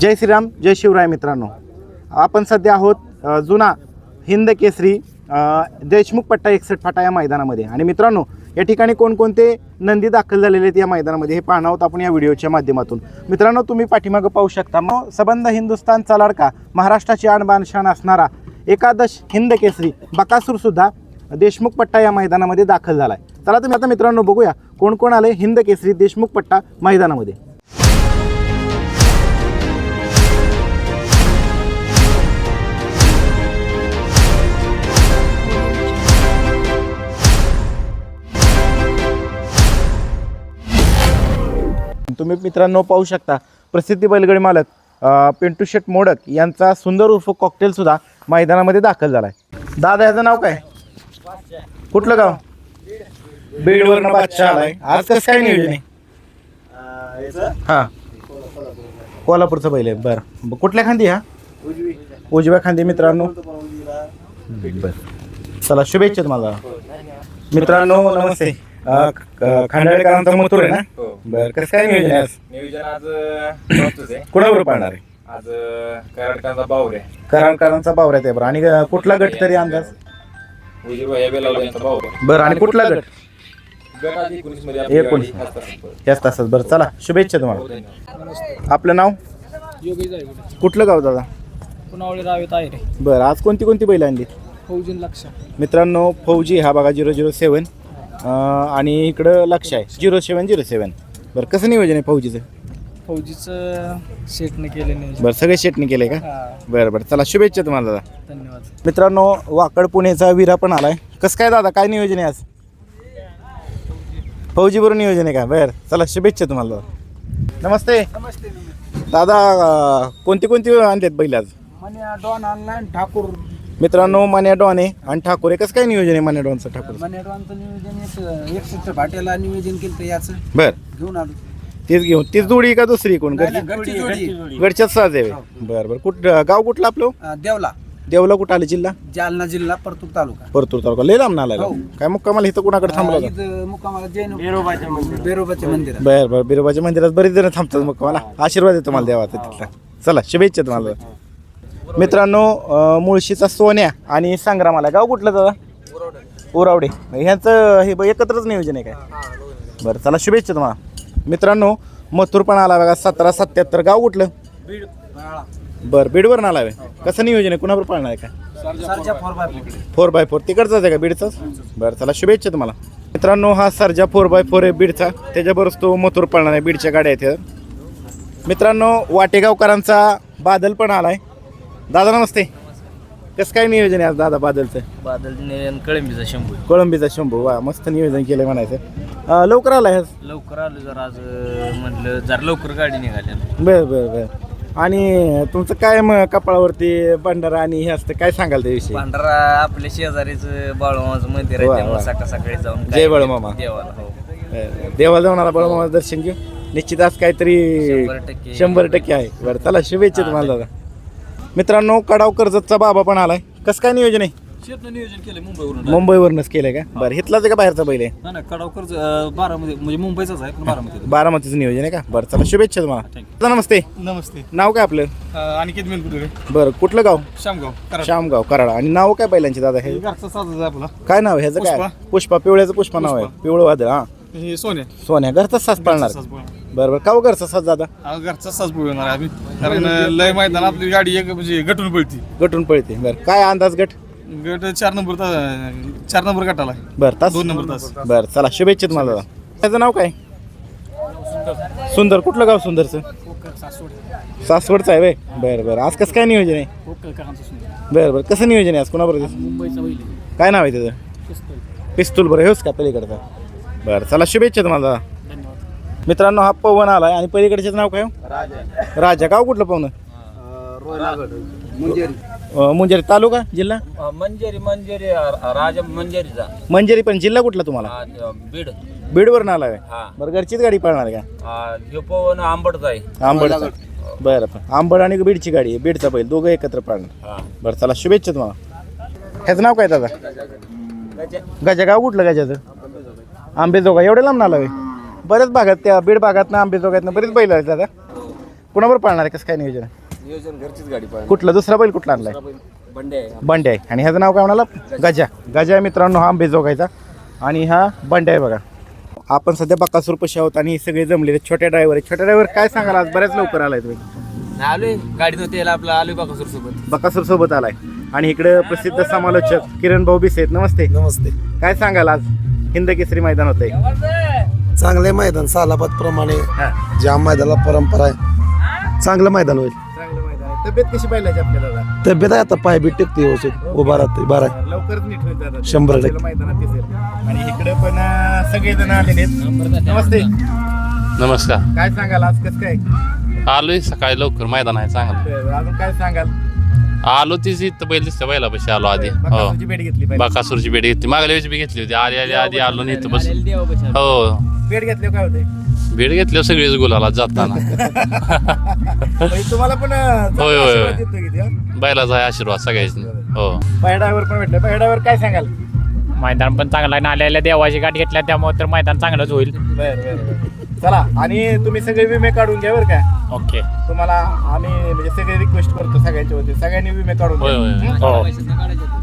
जय श्रीराम जय शिवराय मित्रांनो. आपण सध्या आहोत जुना हिंद केसरी देशमुख पट्टा एकसठ फाटा या मैदानामध्ये. आणि मित्रांनो या ठिकाणी कोणकोणते नंदी दाखल झालेले आहेत या मैदानामध्ये हे पाहणार आहोत आपण या व्हिडिओच्या माध्यमातून. मित्रांनो तुम्ही पाठीमागं पाहू शकता मग सबंध हिंदुस्थानचा लाडका महाराष्ट्राची आणबाण शान असणारा एकादश हिंद केसरी बकासूरसुद्धा देशमुख पट्टा या मैदानामध्ये दाखल झाला आहे चला तुम्ही आता मित्रांनो बघूया कोण कोण आले हिंद केसरी देशमुख पट्टा मैदानामध्ये. तुम्ही मित्रांनो पाहू शकता. प्रसिद्धी बैलगडी मालक पिंटू शेट मोडक यांचा सुंदर उर्फ कॉकटेल सुद्धा मैदानामध्ये दाखल झालाय. दादा याचं नाव काय? कुठलं गाव? बीडवरनं बादशाह आलाय. आज कसं काय नियोजन आहे? हा. कोल्हापूरचा बैल आहे. बरं. कुठल्या खांदी हा? उजव्या खांदी मित्रांनो. बर. चला शुभेच्छा तुम्हाला. मित्रांनो नमस्ते. अ, ख- मथुर आहे ना? बरं कसं काय नियोजन आहे आज? नियोजन आज नव्हतंच आहे. कुणाबरोबर पाहणार आहे? आज बाऊर आहे कराडकरांचा बरं. आणि अ, कुठला गट तरी अंदाज? बेलावला यांचा आहे बरं आणि कुठला गट? गट आज एकोणीसमध्ये आपली एकोणीस. गाडी. याच तासात बरं चला शुभेच्छा हो, तुम्हाला धन्यवाद. आपलं नाव? जायगुडे. कुठलं गाव दादा? पुनावळे रावेत आहे रे. बरं आज कोणती कोणती बैल आणली? फौजीन लक्ष. मित्रांनो फौजी हा बघा झिरो झिरो सेवन. आणि इकडं लक्ष आहे. Zero seven zero seven. बरं कसं नियोजन आहे फौजीचं? फौजीचं सेटने केले नाही बरं सगळे शेटणी केले का? हा. बरं बरं चला शुभेच्छा तुम्हाला दादा. धन्यवाद. मित्रांनो वाकड पुणेचा विरा पण आलाय. कसं काय दादा काय नियोजन आहे आज? फौजी बरोबर नियोजन आहे का? बरं चला शुभेच्छा तुम्हाला दादा. नमस्ते. नमस्ते. दादा अं, कोणती कोणती आणतात बैल आज? मन्या डॉन ऑनलाईन ठाकूर मित्रांनो मान्या डॉन आहे आणि ठाकूर आहे कसं काय नियोजन आहे मान्या डॉनचं ठाकूर मन्या डॉनचं नियोजन एक नियोजन केलं याचं. बर. घेऊन आलो. तीच घेऊन तीच जोडी का दुसरी कोण? नाही, घरची? नाही, घरची जोडी. साज आहे. बरं बरं. कुठ गाव कुठलं आपलं? अं, देवला. देवला कुठं आलं? जिल्हा? जालना जिल्हा परतूर तालुका. परतूर तालुका. लय लांब आला हो. काय मुक्कामाला इथं कुणाकडे थांबला होता? इथं मुक्कामाला जैन बेरोबाच्या मंदिरात. बरं बरं. बिरोबाच्या मंदिरात बरेच जण थांबतात मुक्कामाला. आशीर्वाद आहे तुम्हाला देवाचा तिथला. चला शुभेच्छा तुम्हाला. मित्रांनो अं, मुळशीचा सोन्या आणि संग्राम आला गाव कुठलं दादा? उरावडे. ह्यांचं हे ब- एकत्रच नियोजन आहे काय? बरं चला शुभेच्छा तुम्हाला. मित्रांनो मथुर पण आला बघा सतरा सत्याहत्तर. गाव कुठलं? बरं बीडवर आला आहे कसं नियोजन आहे? कुणावर पाळणार आहे का फोर बाय फोर. तिकडचाच आहे का बीडचाच? बरं चला शुभेच्छा तुम्हाला. मित्रांनो हा सरजा फोर बाय फोर आहे बीडचा. त्याच्याबरोबर तो मथुर पळणार आहे बीडच्या गाड्या आहेत. ह्या. मित्रांनो वाटेगावकरांचा बादल पण आलाय. दादा नमस्ते. कसं काय नियोजन आहे आज दादा बादलचं? बादल नियोजन कळंबीचा शंभू. कोळंबीचा शंभू वा मस्त नियोजन केलं म्हणायचं. अं, लवकर आलाय आज? लवकर आलो जर आज अं, म्हटलं जर लवकर गाडी निघाली बरं बरं बरं. आणि तुमचं काय मग कपाळावरती भंडारा आणि हे असतं काय सांगाल त्याविषयी? भांडारा आपल्या शेजारीच बाळूमाचं मंदिर आहे वा, त्यामुळे वा. सकाळ सकाळी जाऊन जय काय बाळूमामा. देवाला हो. देवाला जाऊन आला बळमामाचं दर्शन घेऊ निश्चित आज काहीतरी शंभर टक्के. शंभर टक्के आहे. बरं चला शुभेच्छा तुम्हाला दादा. मित्रांनो कडाव कर्जतचा बाबा पण आलाय. कसं काय नियोजन आहे? शेतनं नियोजन केलं मुंबईवरून मुंबईवरूनच केलंय का? बरं हितलाच आहे का बाहेरचा बैल आहे? नाही नाही कडावकर बारामध्ये म्हणजे मुंबईचाच आहे पण बारामध्ये बारामतीचं. नियोजन आहे का? बरं चला शुभेच्छा तुम्हाला. दादा नमस्ते. नमस्ते. नाव काय आपलं? अनिकेत मेलकुटरे बरं कुठलं गाव? शामगाव कराड. श्यामगाव कराड. आणि नाव काय बैलांचे दादा? हे? घरचा साजरा आहे आपला. काय नाव आहे ह्याचं? काय? पुष्पा. पिवळ्याचं पुष्पा नाव आहे. पिवळं वादळ हा. हे सोन्या. सोन्या घरचाच सास पाळणार बरं बरं. का हो घरचा सास दादा? घरचा साज येणार आम्ही. कारण लय मैदान आपली गाडी एक म्हणजे गटून पळती. गटून पळते. बरं. काय अंदाज गट? गट चार नंबर तास चार नंबर गटाला बरं तास. दोन नंबर तास. बरं चला शुभेच्छा तुम्हाला दादा. त्याचं नाव काय? सुंदर. कुठलं गाव सुंदरचं? सासवडचं आहे वे बरं बरं. आज कसं काय नियोजन आहे? बरं बरं. कसं नियोजन आहे आज? कोणाबरोबर? मुंबईचा काय नाव आहे त्याचं? पिस्तूल बरं. हेच का पलीकडचा? बरं चला शुभेच्छा तुम्हाला. मित्रांनो हा पवन आलाय आणि पलीकडच्याच नाव काय हो? राजा. गाव कुठलं पवन? मुंजेरी. तालुका? जिल्हा? मंजेरी मंजेरी राजा मंजेरीचा. मंजेरी पण जिल्हा कुठला तुम्हाला? बीड. बीडवरून आलाय? हा. बरं घरचीच गाडी पळणार आहे का? ह्यो पवन आंबटचा आहे. आंबड बरं पण आंबड आणि बीडची गाडी आहे. बीडचा बैल दोघं एकत्र पळणार. हा. बरं चला शुभेच्छा तुम्हाला. ह्याचं नाव काय दादा? गजा. गाव कुठलं गजाचं? आंबेजोगा एवढे लांब नाला बऱ्याच भागात त्या बीड भागात ना आंबेजोगातनं बरेच बैल आहेत दादा. कुणावर पाळणार आहे? कसं काय नियोजन? आहे? नियोजन घरचीच गाडी पाहिजे कुठला? दुसरा बैल कुठला आणलाय? बंडे आहे बंडे आहे. आणि ह्याचं नाव काय म्हणाला? गजा. गजा. आहे मित्रांनो हा आंबेजोगायचा आणि हा बंडे आहे बघा. आपण सध्या बकासूर पशी आहोत आणि सगळे जमलेले छोट्या ड्रायव्हर आहे छोट्या ड्रायव्हर काय सांगाल आज? बऱ्याच लवकर आलाय तुम्ही. आलोय. गाडीत होते याला आपला आलोय बाकासूर सोबत. बकासूर सोबत आलाय. आणि इकडे प्रसिद्ध समालोचक किरण भाऊ बिसे आहेत. नमस्ते. नमस्ते. काय सांगाल आज? हिंद केसरी मैदान होतंय. चांगले मैदान सालाबाद प्रमाणे. हा. ज्या मैदानाला परंपरा आहे. चांगलं मैदान होईल. चांगलं मैदान आहे. तब्येत कशी पाहिजे आपल्या दादा? तब्येत आहे आता पाय बी टेकते व्यवस्थित. उभा राहते बारा लवकरच नीट होईल दादा. शंभर टक्के. आपल्याला मैदानात दिसेल. आणि इकडे पण अं, सगळेजण आलेले आहेत. नमस्ते. नमस्कार. काय सांगाल? आज कसं काय? आलोय सकाळी लवकर मैदान आहे चांगलं. तर अजून काय सांगाल? आलो तीच इथं बैल दिसतं बैलापाशी आलो आधी. हो. बकासूरची भेट घेतली पाहिजे. बाकासूरची भेट घेतली. मागल्या वेळेस बी घेतली होती. आली आली आधी आलो नाही इथं बस हो. भेट घेतली काय होते? भेट घेतली सगळीच गुलाला जाताना. म्हणजे तुम्हाला पण अं, होय, होय, होय. आशीर्वाद देतोय किती, हं? बैलाचा आहे आशीर्वाद सगळ्याच. हो. पायडावर पण भेटलं. पायडावर काय सांगाल? मैदान पण चांगलं आहे. आणि आलेल्या देवाची गाठ घेतल्या त्यामुळे तर मैदान चांगलंच होईल. बर बर बर. चला आणि तुम्ही सगळे विमे काढून घ्या बरं का. ओके. तुम्हाला आम्ही म्हणजे सगळे रिक्वेस्ट करतो सगळ्यांच्या वतीने. सगळ्यांनी विमे काढून होय घ्या. होय हो.